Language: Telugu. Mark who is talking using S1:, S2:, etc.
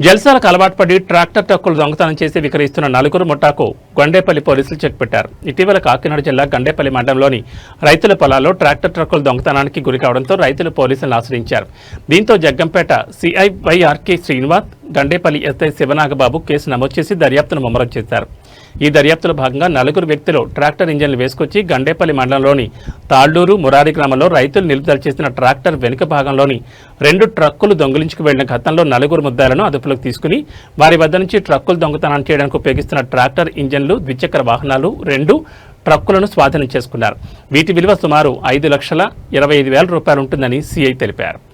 S1: జల్సాలకు అలవాటు పడి ట్రాక్టర్ ట్రక్కులు దొంగతనం చేసి విక్రయిస్తున్న నలుగురు ముఠాకు గండేపల్లి పోలీసులు చెక్ పెట్టారు. ఇటీవల కాకినాడ జిల్లా గండేపల్లి మండలంలోని రైతుల పొలాల్లో ట్రాక్టర్ ట్రక్కులు దొంగతనానికి గురి కావడంతో రైతులు పోలీసులను ఆశ్రయించారు. దీంతో Jaggampeta CI YRK Srinivas Gandepalli SI Sivanagababu case నమోదు చేసి దర్యాప్తును ముమ్మరం చేశారు. ఈ దర్యాప్తులో భాగంగా నలుగురు వ్యక్తులు ట్రాక్టర్ ఇంజన్లు వేసుకొచ్చి గండేపల్లి మండలంలోని తాళ్ళూరు మురారి గ్రామంలో రైతులు నిలుపుదల చేసిన ట్రాక్టర్ వెనుక భాగంలోని రెండు ట్రక్కులు దొంగిలించుకు వెళ్ళిన ఘటనలో నలుగురు ముద్దాలను అదుపులోకి తీసుకుని వారి వద్ద నుంచి ట్రక్కులు దొంగతనం చేయడానికి ఉపయోగిస్తున్న ట్రాక్టర్ ఇంజన్లు ద్విచక్ర వాహనాలు రెండు ట్రక్కులను స్వాధీనం చేసుకున్నారు. వీటి విలువ సుమారు ఐదు లక్షల ఇరవై ఐదు వేల రూపాయలు ఉంటుందని సీఐ తెలిపారు.